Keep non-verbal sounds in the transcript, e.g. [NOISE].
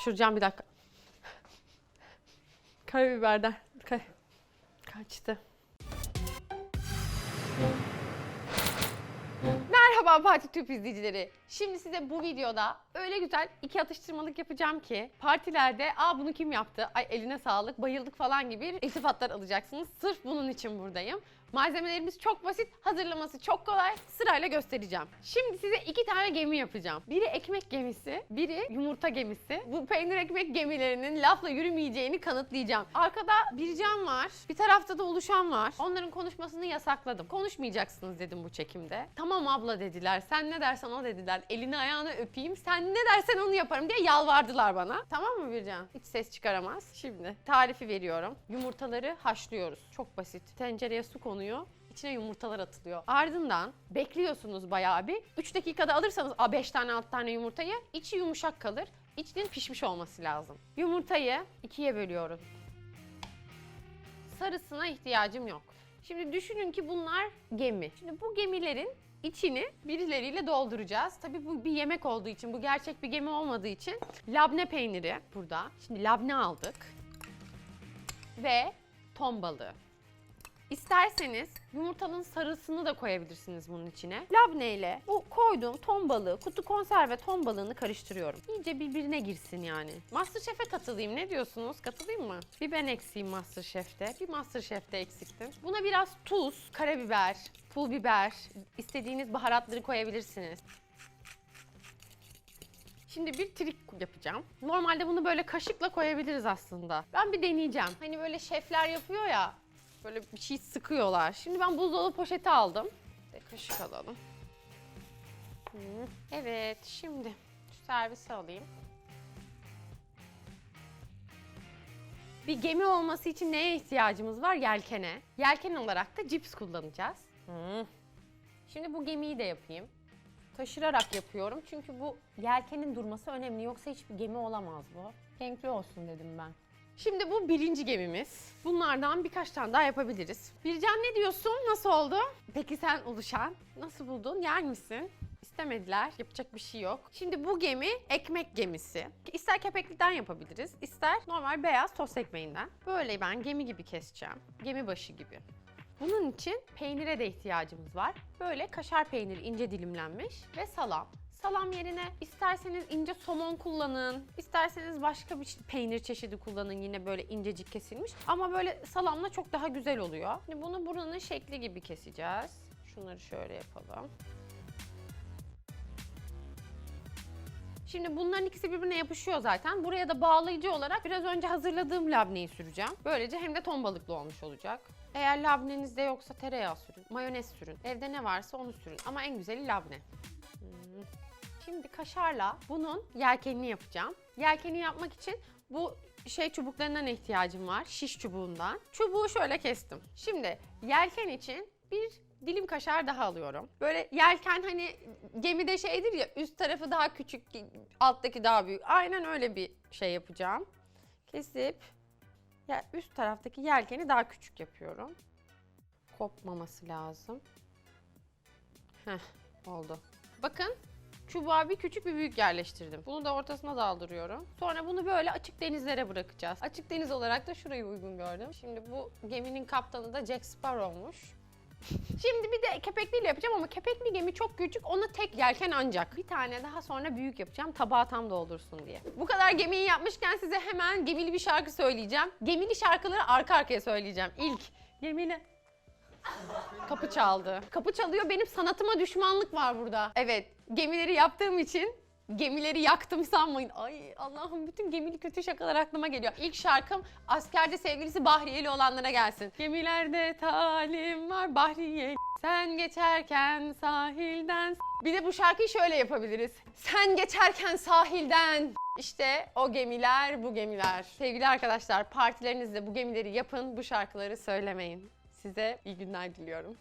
hapşuracağım bir dakika. [LAUGHS] Karabiberden. Ka- kaçtı. Merhaba Parti Tüp izleyicileri. Şimdi size bu videoda öyle güzel iki atıştırmalık yapacağım ki partilerde aa bunu kim yaptı, ay eline sağlık, bayıldık falan gibi iltifatlar alacaksınız. Sırf bunun için buradayım. Malzemelerimiz çok basit, hazırlaması çok kolay. Sırayla göstereceğim. Şimdi size iki tane gemi yapacağım. Biri ekmek gemisi, biri yumurta gemisi. Bu peynir ekmek gemilerinin lafla yürümeyeceğini kanıtlayacağım. Arkada Bircan var, bir tarafta da Oluşan var. Onların konuşmasını yasakladım. Konuşmayacaksınız dedim bu çekimde. Tamam abla dediler, sen ne dersen o dediler. Elini ayağını öpeyim, sen ne dersen onu yaparım diye yalvardılar bana. Tamam mı Bircan? Hiç ses çıkaramaz. Şimdi tarifi veriyorum. Yumurtaları haşlıyoruz. Çok basit. Tencereye su konuyor. İçine yumurtalar atılıyor. Ardından bekliyorsunuz bayağı bir. 3 dakikada alırsanız 5 tane 6 tane yumurtayı içi yumuşak kalır. İçinin pişmiş olması lazım. Yumurtayı ikiye bölüyorum. Sarısına ihtiyacım yok. Şimdi düşünün ki bunlar gemi. Şimdi bu gemilerin içini birileriyle dolduracağız. Tabii bu bir yemek olduğu için, bu gerçek bir gemi olmadığı için labne peyniri burada. Şimdi labne aldık. Ve ton balığı. İsterseniz yumurtanın sarısını da koyabilirsiniz bunun içine. Labne ile bu koyduğum ton balığı, kutu konserve ton balığını karıştırıyorum. İyice birbirine girsin yani. Masterchef'e katılayım ne diyorsunuz? Katılayım mı? Bir ben eksiğim Masterchef'te, bir Masterchef'te eksiktim. Buna biraz tuz, karabiber, pul biber, istediğiniz baharatları koyabilirsiniz. Şimdi bir trik yapacağım. Normalde bunu böyle kaşıkla koyabiliriz aslında. Ben bir deneyeceğim. Hani böyle şefler yapıyor ya, böyle bir şey sıkıyorlar. Şimdi ben buzdolabı poşeti aldım. Bir kaşık alalım. Evet, şimdi şu servisi alayım. Bir gemi olması için neye ihtiyacımız var? Yelkene. Yelken olarak da cips kullanacağız. Şimdi bu gemiyi de yapayım. Taşırarak yapıyorum çünkü bu yelkenin durması önemli. Yoksa hiçbir gemi olamaz bu. Renkli olsun dedim ben. Şimdi bu birinci gemimiz. Bunlardan birkaç tane daha yapabiliriz. Bircan ne diyorsun? Nasıl oldu? Peki sen oluşan nasıl buldun? Yer misin? İstemediler. Yapacak bir şey yok. Şimdi bu gemi ekmek gemisi. İster kepekliden yapabiliriz, ister normal beyaz tost ekmeğinden. Böyle ben gemi gibi keseceğim. Gemi başı gibi. Bunun için peynire de ihtiyacımız var. Böyle kaşar peyniri ince dilimlenmiş ve salam. Salam yerine isterseniz ince somon kullanın, isterseniz başka bir peynir çeşidi kullanın yine böyle incecik kesilmiş. Ama böyle salamla çok daha güzel oluyor. Şimdi bunu buranın şekli gibi keseceğiz. Şunları şöyle yapalım. Şimdi bunların ikisi birbirine yapışıyor zaten. Buraya da bağlayıcı olarak biraz önce hazırladığım labneyi süreceğim. Böylece hem de ton balıklı olmuş olacak. Eğer labnenizde yoksa tereyağı sürün, mayonez sürün. Evde ne varsa onu sürün. Ama en güzeli labne. Şimdi kaşarla bunun yelkenini yapacağım. Yelkeni yapmak için bu şey çubuklarından ihtiyacım var. Şiş çubuğundan. Çubuğu şöyle kestim. Şimdi yelken için bir dilim kaşar daha alıyorum. Böyle yelken hani gemide şeydir ya üst tarafı daha küçük, alttaki daha büyük. Aynen öyle bir şey yapacağım. Kesip ya üst taraftaki yelkeni daha küçük yapıyorum. Kopmaması lazım. Heh, oldu. Bakın çubuğa bir küçük bir büyük yerleştirdim. Bunu da ortasına daldırıyorum. Sonra bunu böyle açık denizlere bırakacağız. Açık deniz olarak da şurayı uygun gördüm. Şimdi bu geminin kaptanı da Jack Sparrow'muş. [LAUGHS] Şimdi bir de kepekliyle yapacağım ama kepekli gemi çok küçük. Ona tek yelken ancak. Bir tane daha sonra büyük yapacağım. Tabağı tam doldursun diye. Bu kadar gemiyi yapmışken size hemen gemili bir şarkı söyleyeceğim. Gemili şarkıları arka arkaya söyleyeceğim. İlk gemili Kapı çaldı. Kapı çalıyor. Benim sanatıma düşmanlık var burada. Evet, gemileri yaptığım için gemileri yaktım sanmayın. Ay Allah'ım bütün gemili kötü şakalar aklıma geliyor. İlk şarkım askerde sevgilisi Bahriyeli olanlara gelsin. Gemilerde talim var Bahriye. Sen geçerken sahilden. Bir de bu şarkıyı şöyle yapabiliriz. Sen geçerken sahilden. İşte o gemiler bu gemiler. Sevgili arkadaşlar partilerinizde bu gemileri yapın, bu şarkıları söylemeyin. Size iyi günler diliyorum.